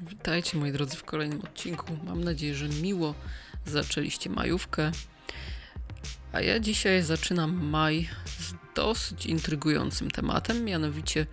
Witajcie moi drodzy w kolejnym odcinku. Mam nadzieję, że miło zaczęliście majówkę. A ja dzisiaj zaczynam maj z dosyć intrygującym tematem, mianowicie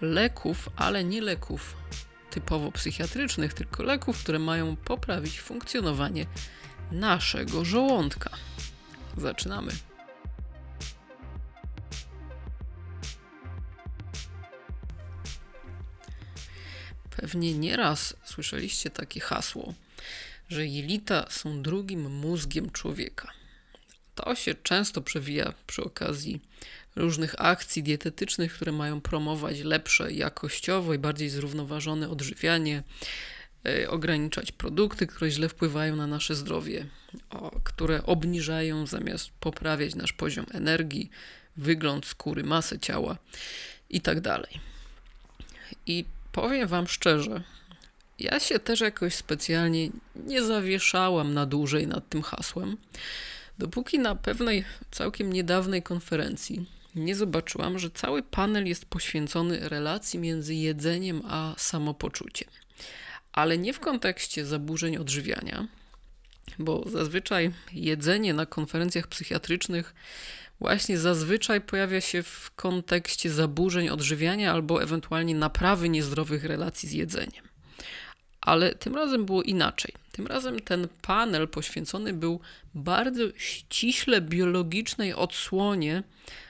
leków, ale nie leków typowo psychiatrycznych, tylko leków, które mają poprawić funkcjonowanie naszego żołądka. Zaczynamy. Pewnie nieraz słyszeliście takie hasło, że jelita są drugim mózgiem człowieka. To się często przewija przy okazji różnych akcji dietetycznych, które mają promować lepsze jakościowo i bardziej zrównoważone odżywianie, e, ograniczać produkty, które źle wpływają na nasze zdrowie, które obniżają zamiast poprawiać nasz poziom energii, wygląd skóry, masę ciała itd. Tak I powiem Wam szczerze, ja się też jakoś specjalnie nie zawieszałam na dłużej nad tym hasłem, dopóki na pewnej całkiem niedawnej konferencji nie zobaczyłam, że cały panel jest poświęcony relacji między jedzeniem a samopoczuciem. Ale nie w kontekście zaburzeń odżywiania, bo zazwyczaj jedzenie na konferencjach psychiatrycznych właśnie zazwyczaj pojawia się w kontekście zaburzeń odżywiania albo ewentualnie naprawy niezdrowych relacji z jedzeniem. Ale tym razem było inaczej. Tym razem ten panel poświęcony był bardzo ściśle biologicznej odsłonie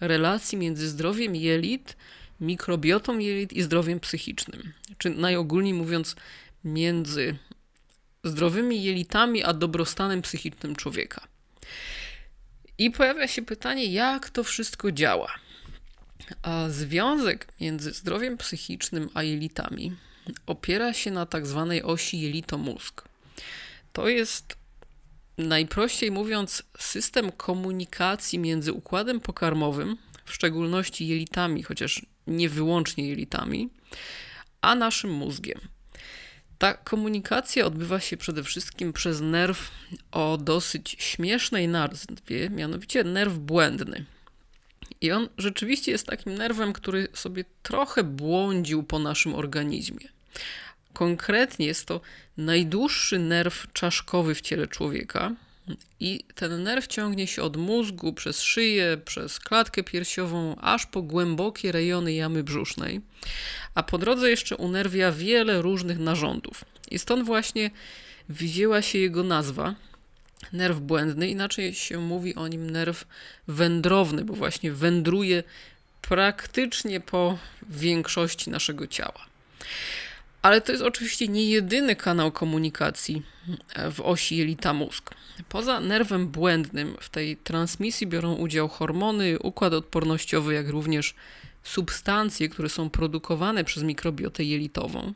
relacji między zdrowiem jelit, mikrobiotą jelit i zdrowiem psychicznym. Czy najogólniej mówiąc, między zdrowymi jelitami a dobrostanem psychicznym człowieka. I pojawia się pytanie, jak to wszystko działa. A związek między zdrowiem psychicznym a jelitami opiera się na tak zwanej osi jelito-mózg. To jest najprościej mówiąc system komunikacji między układem pokarmowym, w szczególności jelitami, chociaż nie wyłącznie jelitami, a naszym mózgiem. Ta komunikacja odbywa się przede wszystkim przez nerw o dosyć śmiesznej nazwie, mianowicie nerw błędny. I on rzeczywiście jest takim nerwem, który sobie trochę błądził po naszym organizmie. Konkretnie jest to najdłuższy nerw czaszkowy w ciele człowieka. I ten nerw ciągnie się od mózgu przez szyję, przez klatkę piersiową, aż po głębokie rejony jamy brzusznej a po drodze jeszcze unerwia wiele różnych narządów. I stąd właśnie wzięła się jego nazwa, nerw błędny, inaczej się mówi o nim nerw wędrowny, bo właśnie wędruje praktycznie po większości naszego ciała. Ale to jest oczywiście nie jedyny kanał komunikacji w osi jelita-mózg. Poza nerwem błędnym w tej transmisji biorą udział hormony, układ odpornościowy, jak również substancje, które są produkowane przez mikrobiotę jelitową,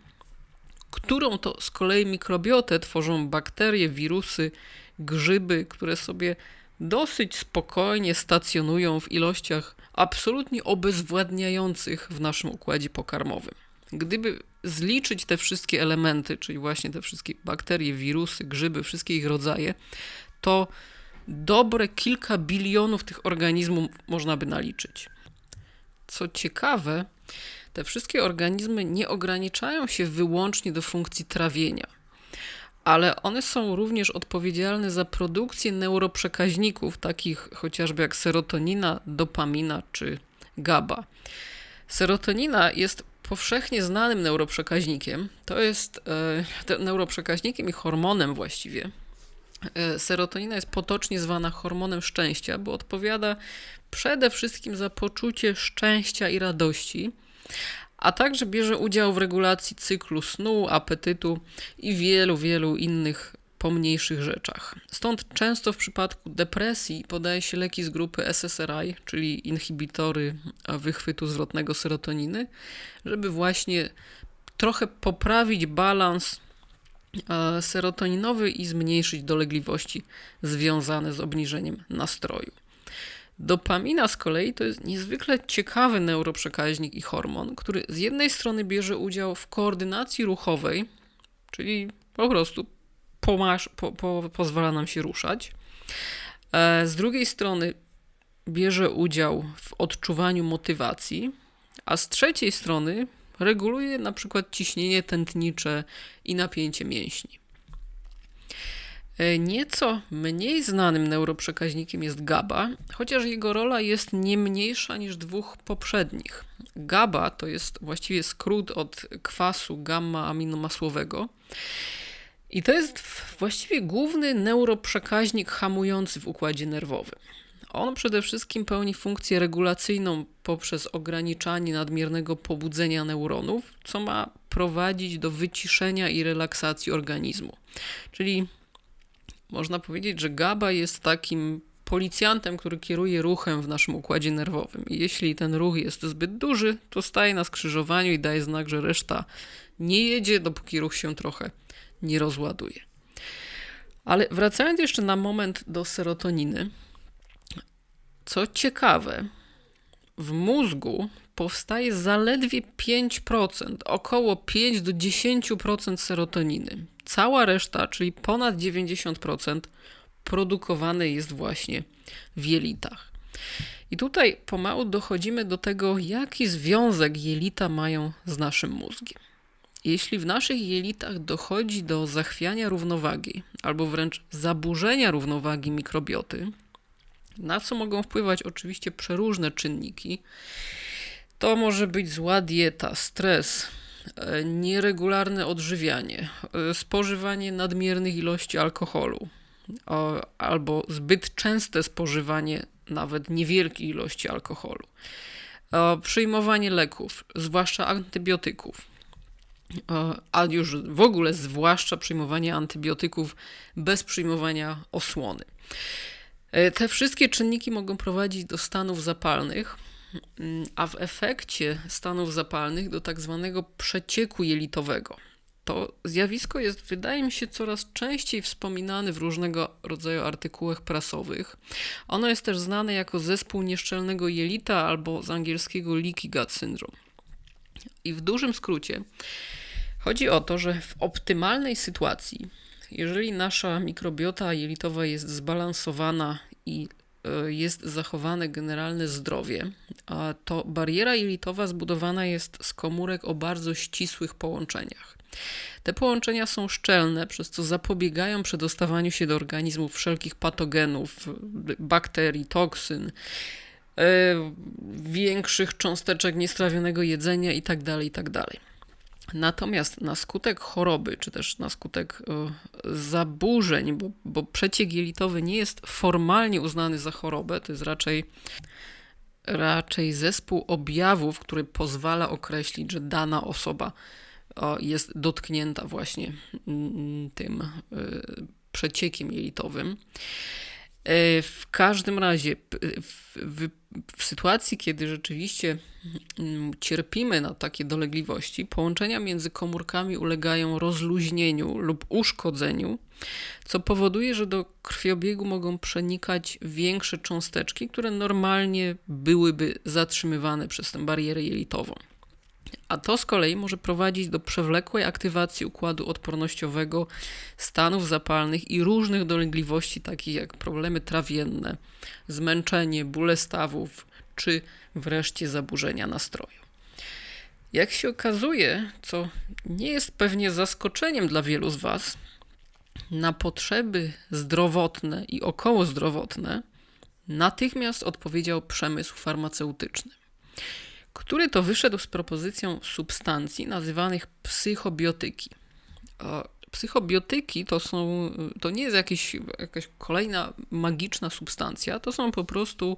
którą to z kolei mikrobiotę tworzą bakterie, wirusy, grzyby, które sobie dosyć spokojnie stacjonują w ilościach absolutnie obezwładniających w naszym układzie pokarmowym. Gdyby zliczyć te wszystkie elementy, czyli właśnie te wszystkie bakterie, wirusy, grzyby, wszystkie ich rodzaje, to dobre kilka bilionów tych organizmów można by naliczyć. Co ciekawe, te wszystkie organizmy nie ograniczają się wyłącznie do funkcji trawienia, ale one są również odpowiedzialne za produkcję neuroprzekaźników, takich chociażby jak serotonina, dopamina czy GABA. Serotonina jest powszechnie znanym neuroprzekaźnikiem. To jest e, neuroprzekaźnikiem i hormonem właściwie. E, serotonina jest potocznie zwana hormonem szczęścia, bo odpowiada przede wszystkim za poczucie szczęścia i radości, a także bierze udział w regulacji cyklu snu, apetytu i wielu, wielu innych pomniejszych rzeczach. Stąd często w przypadku depresji podaje się leki z grupy SSRI, czyli inhibitory wychwytu zwrotnego serotoniny, żeby właśnie trochę poprawić balans serotoninowy i zmniejszyć dolegliwości związane z obniżeniem nastroju. Dopamina z kolei to jest niezwykle ciekawy neuroprzekaźnik i hormon, który z jednej strony bierze udział w koordynacji ruchowej, czyli po prostu pomasz, po, po, pozwala nam się ruszać. E, z drugiej strony bierze udział w odczuwaniu motywacji, a z trzeciej strony Reguluje na przykład ciśnienie tętnicze i napięcie mięśni. E, nieco mniej znanym neuroprzekaźnikiem jest GABA, chociaż jego rola jest nie mniejsza niż dwóch poprzednich. GABA to jest właściwie skrót od kwasu gamma-aminomasłowego. I to jest właściwie główny neuroprzekaźnik hamujący w układzie nerwowym. On przede wszystkim pełni funkcję regulacyjną poprzez ograniczanie nadmiernego pobudzenia neuronów, co ma prowadzić do wyciszenia i relaksacji organizmu. Czyli można powiedzieć, że GABA jest takim policjantem, który kieruje ruchem w naszym układzie nerwowym. I jeśli ten ruch jest zbyt duży, to staje na skrzyżowaniu i daje znak, że reszta nie jedzie, dopóki ruch się trochę nie rozładuje. Ale wracając jeszcze na moment do serotoniny, co ciekawe, w mózgu powstaje zaledwie 5%, około 5 do 10% serotoniny. Cała reszta, czyli ponad 90%, produkowane jest właśnie w jelitach. I tutaj pomału dochodzimy do tego, jaki związek jelita mają z naszym mózgiem. Jeśli w naszych jelitach dochodzi do zachwiania równowagi albo wręcz zaburzenia równowagi mikrobioty, na co mogą wpływać oczywiście przeróżne czynniki, to może być zła dieta, stres, e, nieregularne odżywianie, e, spożywanie nadmiernych ilości alkoholu albo zbyt częste spożywanie nawet niewielkiej ilości alkoholu, przyjmowanie leków, zwłaszcza antybiotyków, a już w ogóle zwłaszcza przyjmowanie antybiotyków bez przyjmowania osłony. E, te wszystkie czynniki mogą prowadzić do stanów zapalnych, mm, a w efekcie stanów zapalnych do tak zwanego przecieku jelitowego. To zjawisko jest, wydaje mi się, coraz częściej wspominane w różnego rodzaju artykułach prasowych. Ono jest też znane jako zespół nieszczelnego jelita albo z angielskiego leaky gut syndrome. I w dużym skrócie chodzi o to, że w optymalnej sytuacji jeżeli nasza mikrobiota jelitowa jest zbalansowana i e, jest zachowane generalne zdrowie, to bariera jelitowa zbudowana jest z komórek o bardzo ścisłych połączeniach. Te połączenia są szczelne, przez co zapobiegają przedostawaniu się do organizmu wszelkich patogenów, bakterii, toksyn, większych cząsteczek niestrawionego jedzenia itd. Tak itd. Tak Natomiast na skutek choroby, czy też na skutek y, zaburzeń, bo, bo przeciek jelitowy nie jest formalnie uznany za chorobę, to jest raczej, raczej zespół objawów, który pozwala określić, że dana osoba jest dotknięta właśnie mm, tym y, przeciekiem jelitowym. E, w każdym razie, w, w, w, sytuacji, kiedy rzeczywiście mm, cierpimy na takie dolegliwości, połączenia między komórkami ulegają rozluźnieniu lub uszkodzeniu, co powoduje, że do krwiobiegu mogą przenikać większe cząsteczki, które normalnie byłyby zatrzymywane przez tę barierę jelitową a to z kolei może prowadzić do przewlekłej aktywacji układu odpornościowego, stanów zapalnych i różnych dolegliwości, takich jak problemy trawienne, zmęczenie, bóle stawów czy wreszcie zaburzenia nastroju. Jak się okazuje, co nie jest pewnie zaskoczeniem dla wielu z Was, na potrzeby zdrowotne i okołozdrowotne natychmiast odpowiedział przemysł farmaceutyczny który to wyszedł z propozycją substancji nazywanych psychobiotyki. Psychobiotyki to są, to nie jest jakieś, jakaś kolejna magiczna substancja, to są po prostu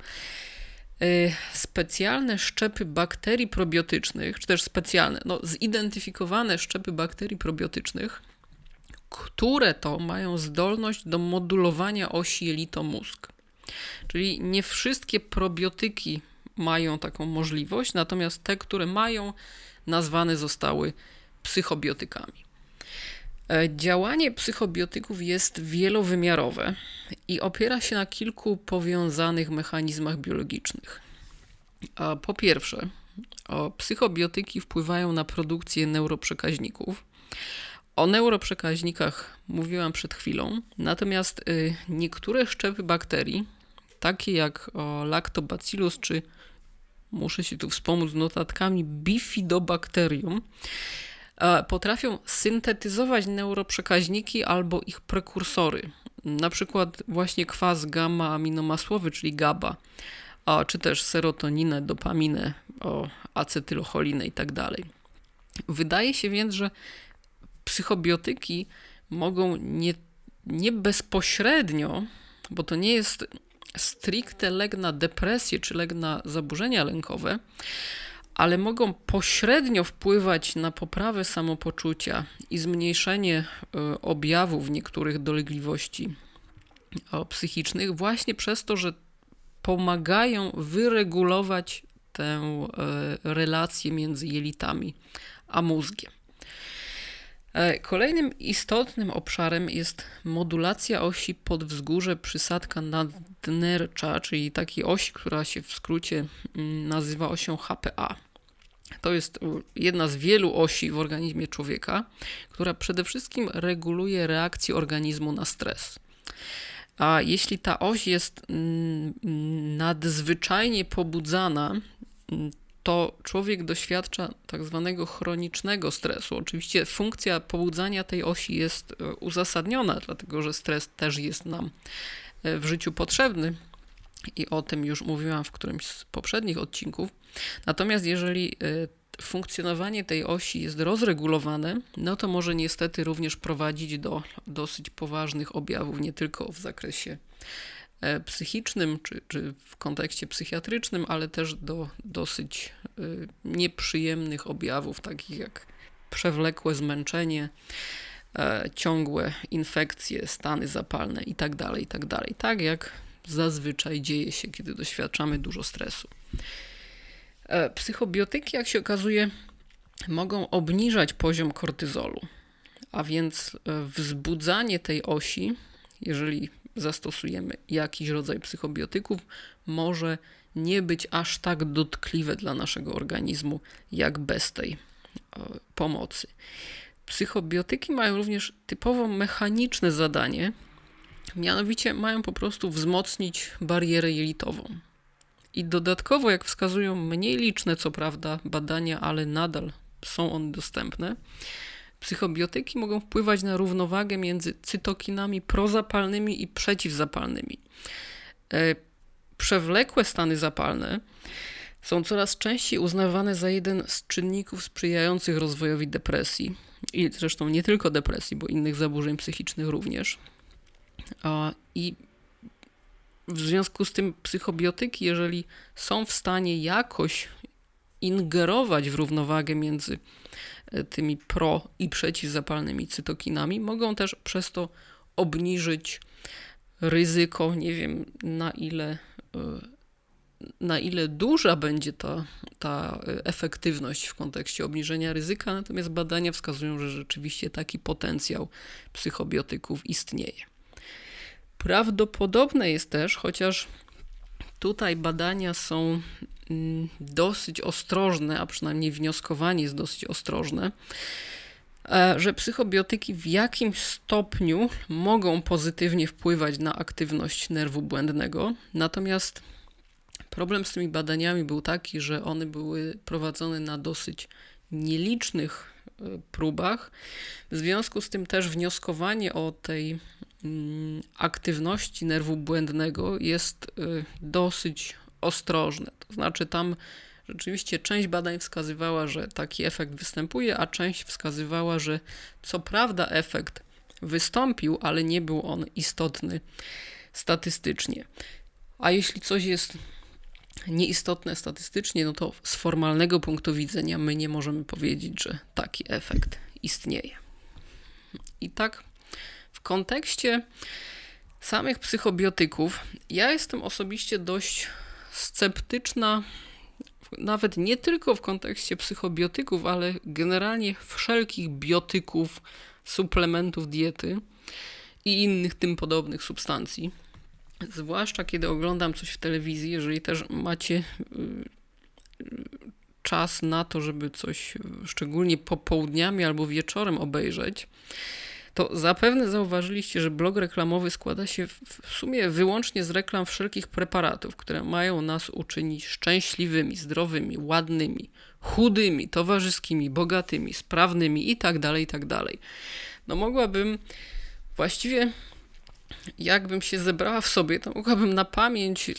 y, specjalne szczepy bakterii probiotycznych, czy też specjalne, no, zidentyfikowane szczepy bakterii probiotycznych, które to mają zdolność do modulowania osi jelito-mózg. Czyli nie wszystkie probiotyki mają taką możliwość, natomiast te, które mają, nazwane zostały psychobiotykami. E, działanie psychobiotyków jest wielowymiarowe i opiera się na kilku powiązanych mechanizmach biologicznych. Po pierwsze, psychobiotyki wpływają na produkcję neuroprzekaźników. O neuroprzekaźnikach mówiłam przed chwilą, natomiast y, niektóre szczepy bakterii, takie jak lactobacillus czy muszę się tu wspomóc notatkami, bifidobakterium, e, potrafią syntetyzować neuroprzekaźniki albo ich prekursory. Na przykład właśnie kwas gamma-aminomasłowy, czyli GABA, czy też serotoninę, dopaminę, acetylocholinę itd. Tak Wydaje się więc, że psychobiotyki mogą nie, nie bezpośrednio, bo to nie jest stricte lek na depresję czy lek na zaburzenia lękowe, ale mogą pośrednio wpływać na poprawę samopoczucia i zmniejszenie e, objawów niektórych dolegliwości psychicznych, właśnie przez to, że pomagają wyregulować tę e, relację między jelitami a mózgiem. E, kolejnym istotnym obszarem jest modulacja osi podwzgórze przysadka nadnercza, czyli takiej osi, która się w skrócie mm, nazywa osią HPA. To jest jedna z wielu osi w organizmie człowieka, która przede wszystkim reguluje reakcję organizmu na stres. A jeśli ta oś jest mm, nadzwyczajnie pobudzana, mm, to człowiek doświadcza tak zwanego chronicznego stresu. Oczywiście funkcja pobudzania tej osi jest e, uzasadniona, dlatego że stres też jest nam e, w życiu potrzebny i o tym już mówiłam w którymś z poprzednich odcinków. Natomiast jeżeli e, funkcjonowanie tej osi jest rozregulowane, no to może niestety również prowadzić do dosyć poważnych objawów, nie tylko w zakresie psychicznym czy, czy w kontekście psychiatrycznym, ale też do dosyć e, nieprzyjemnych objawów, takich jak przewlekłe zmęczenie, e, ciągłe infekcje, stany zapalne itd., tak itd. Tak, tak jak zazwyczaj dzieje się, kiedy doświadczamy dużo stresu. Psychobiotyki, jak się okazuje, mogą obniżać poziom kortyzolu, a więc wzbudzanie tej osi, jeżeli zastosujemy jakiś rodzaj psychobiotyków, może nie być aż tak dotkliwe dla naszego organizmu, jak bez tej e, pomocy. Psychobiotyki mają również typowo mechaniczne zadanie, mianowicie mają po prostu wzmocnić barierę jelitową. I dodatkowo, jak wskazują mniej liczne, co prawda, badania, ale nadal są one dostępne, Psychobiotyki mogą wpływać na równowagę między cytokinami prozapalnymi i przeciwzapalnymi. E, przewlekłe stany zapalne są coraz częściej uznawane za jeden z czynników sprzyjających rozwojowi depresji. I zresztą nie tylko depresji, bo innych zaburzeń psychicznych również. I w związku z tym psychobiotyki, jeżeli są w stanie jakoś ingerować w równowagę między tymi pro i przeciwzapalnymi cytokinami, mogą też przez to obniżyć ryzyko, nie wiem na ile, e, na ile duża będzie ta, ta efektywność w kontekście obniżenia ryzyka, natomiast badania wskazują, że rzeczywiście taki potencjał psychobiotyków istnieje. Prawdopodobne jest też, chociaż tutaj badania są dosyć ostrożne, a przynajmniej wnioskowanie jest dosyć ostrożne, e, że psychobiotyki w jakimś stopniu mogą pozytywnie wpływać na aktywność nerwu błędnego, natomiast problem z tymi badaniami był taki, że one były prowadzone na dosyć nielicznych e, próbach. W związku z tym też wnioskowanie o tej mm, aktywności nerwu błędnego jest e, dosyć ostrożne. To znaczy, tam rzeczywiście część badań wskazywała, że taki efekt występuje, a część wskazywała, że co prawda efekt wystąpił, ale nie był on istotny statystycznie. A jeśli coś jest nieistotne statystycznie, no to z formalnego punktu widzenia my nie możemy powiedzieć, że taki efekt istnieje. I tak w kontekście samych psychobiotyków, ja jestem osobiście dość sceptyczna, nawet nie tylko w kontekście psychobiotyków, ale generalnie wszelkich biotyków, suplementów diety i innych tym podobnych substancji. Zwłaszcza kiedy oglądam coś w telewizji, jeżeli też macie y, czas na to, żeby coś szczególnie popołudniami albo wieczorem obejrzeć, to zapewne zauważyliście, że blog reklamowy składa się w sumie wyłącznie z reklam wszelkich preparatów, które mają nas uczynić szczęśliwymi, zdrowymi, ładnymi, chudymi, towarzyskimi, bogatymi, sprawnymi itd., tak itd. Tak no mogłabym właściwie jakbym się zebrała w sobie, to mogłabym na pamięć,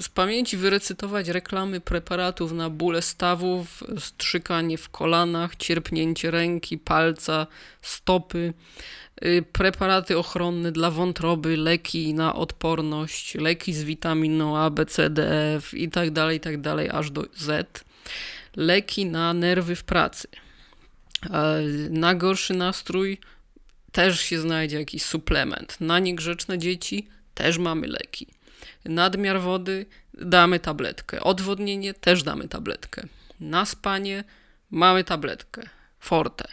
z pamięci wyrecytować reklamy preparatów na bóle stawów, strzykanie w kolanach, cierpnięcie ręki, palca, stopy, y, preparaty ochronne dla wątroby, leki na odporność, leki z witaminą A, B, C, D, e, F i tak dalej, i tak dalej, aż do Z, leki na nerwy w pracy, na gorszy nastrój, też się znajdzie jakiś suplement. Na niegrzeczne dzieci też mamy leki. Nadmiar wody damy tabletkę. Odwodnienie też damy tabletkę. Na spanie mamy tabletkę. Forte.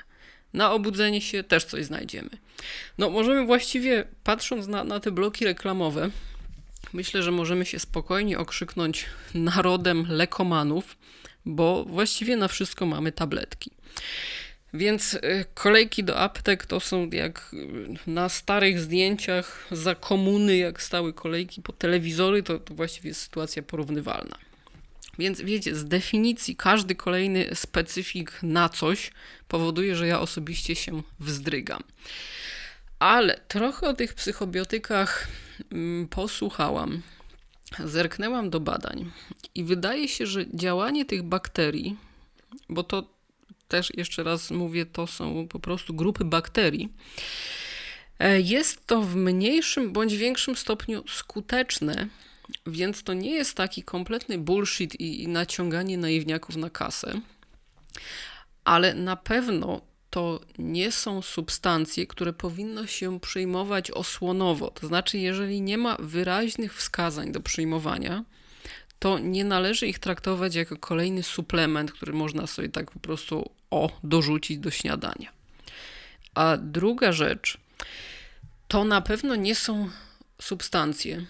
Na obudzenie się też coś znajdziemy. No, możemy właściwie, patrząc na, na te bloki reklamowe, myślę, że możemy się spokojnie okrzyknąć narodem lekomanów, bo właściwie na wszystko mamy tabletki. Więc y, kolejki do aptek to są jak na starych zdjęciach za komuny, jak stały kolejki po telewizory, to, to właściwie jest sytuacja porównywalna. Więc wiecie, z definicji każdy kolejny specyfik na coś powoduje, że ja osobiście się wzdrygam. Ale trochę o tych psychobiotykach mm, posłuchałam, zerknęłam do badań i wydaje się, że działanie tych bakterii, bo to też jeszcze raz mówię, to są po prostu grupy bakterii. E, jest to w mniejszym bądź większym stopniu skuteczne, więc to nie jest taki kompletny bullshit i, i naciąganie naiwniaków na kasę, ale na pewno to nie są substancje, które powinno się przyjmować osłonowo. To znaczy, jeżeli nie ma wyraźnych wskazań do przyjmowania, to nie należy ich traktować jako kolejny suplement, który można sobie tak po prostu o dorzucić do śniadania. A druga rzecz, to na pewno nie są substancje,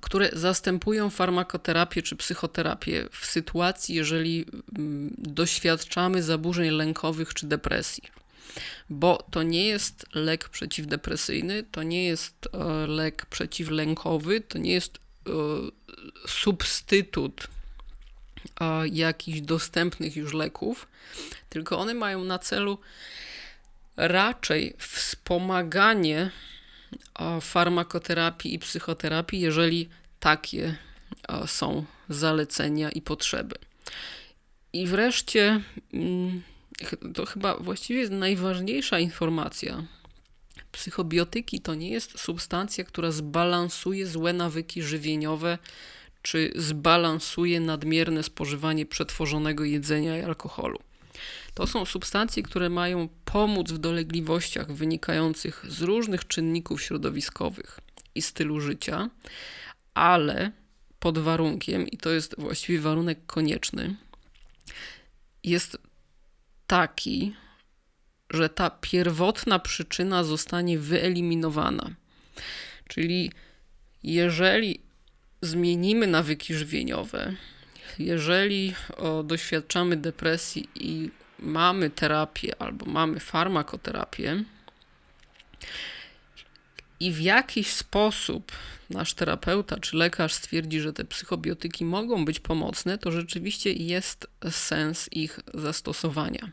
które zastępują farmakoterapię czy psychoterapię w sytuacji, jeżeli mm, doświadczamy zaburzeń lękowych czy depresji. Bo to nie jest lek przeciwdepresyjny, to nie jest e, lek przeciwlękowy, to nie jest substytut jakichś dostępnych już leków, tylko one mają na celu raczej wspomaganie farmakoterapii i psychoterapii, jeżeli takie są zalecenia i potrzeby. I wreszcie, mm, to chyba właściwie najważniejsza informacja. Psychobiotyki to nie jest substancja, która zbalansuje złe nawyki żywieniowe czy zbalansuje nadmierne spożywanie przetworzonego jedzenia i alkoholu. To są substancje, które mają pomóc w dolegliwościach wynikających z różnych czynników środowiskowych i stylu życia, ale pod warunkiem, i to jest właściwie warunek konieczny, jest taki, że ta pierwotna przyczyna zostanie wyeliminowana. Czyli jeżeli zmienimy nawyki żywieniowe, jeżeli o, doświadczamy depresji i mamy terapię albo mamy farmakoterapię, i w jakiś sposób nasz terapeuta czy lekarz stwierdzi, że te psychobiotyki mogą być pomocne, to rzeczywiście jest sens ich zastosowania.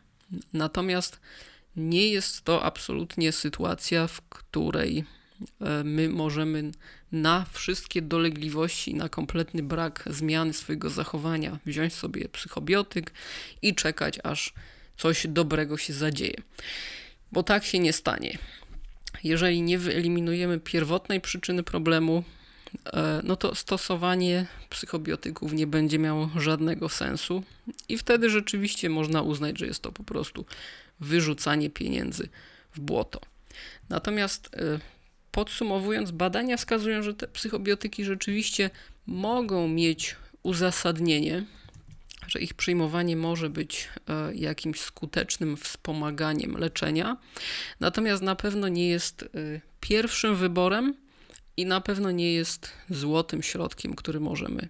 Natomiast nie jest to absolutnie sytuacja, w której e, my możemy na wszystkie dolegliwości, na kompletny brak zmiany swojego zachowania, wziąć sobie psychobiotyk i czekać, aż coś dobrego się zadzieje. Bo tak się nie stanie. Jeżeli nie wyeliminujemy pierwotnej przyczyny problemu, e, no to stosowanie psychobiotyków nie będzie miało żadnego sensu, i wtedy rzeczywiście można uznać, że jest to po prostu wyrzucanie pieniędzy w błoto. Natomiast e, Podsumowując, badania wskazują, że te psychobiotyki rzeczywiście mogą mieć uzasadnienie, że ich przyjmowanie może być e, jakimś skutecznym wspomaganiem leczenia, natomiast na pewno nie jest e, pierwszym wyborem i na pewno nie jest złotym środkiem, który możemy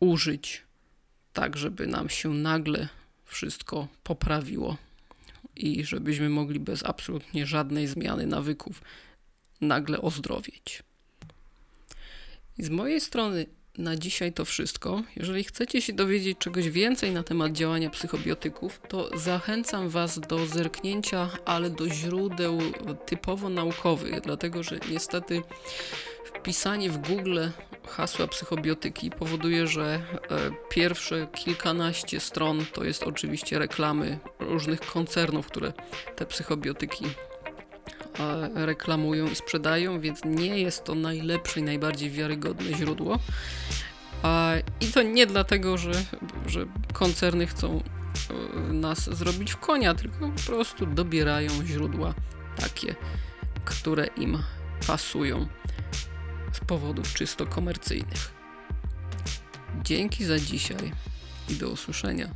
użyć, tak żeby nam się nagle wszystko poprawiło i żebyśmy mogli bez absolutnie żadnej zmiany nawyków nagle ozdrowieć. I z mojej strony na dzisiaj to wszystko. Jeżeli chcecie się dowiedzieć czegoś więcej na temat działania psychobiotyków, to zachęcam Was do zerknięcia, ale do źródeł typowo naukowych, dlatego że niestety wpisanie w Google hasła psychobiotyki powoduje, że e, pierwsze kilkanaście stron to jest oczywiście reklamy różnych koncernów, które te psychobiotyki e, reklamują i sprzedają, więc nie jest to najlepsze i najbardziej wiarygodne źródło. I to nie dlatego, że, że koncerny chcą e, nas zrobić w konia, tylko po prostu dobierają źródła takie, które im pasują z powodów czysto komercyjnych. Dzięki za dzisiaj i do usłyszenia.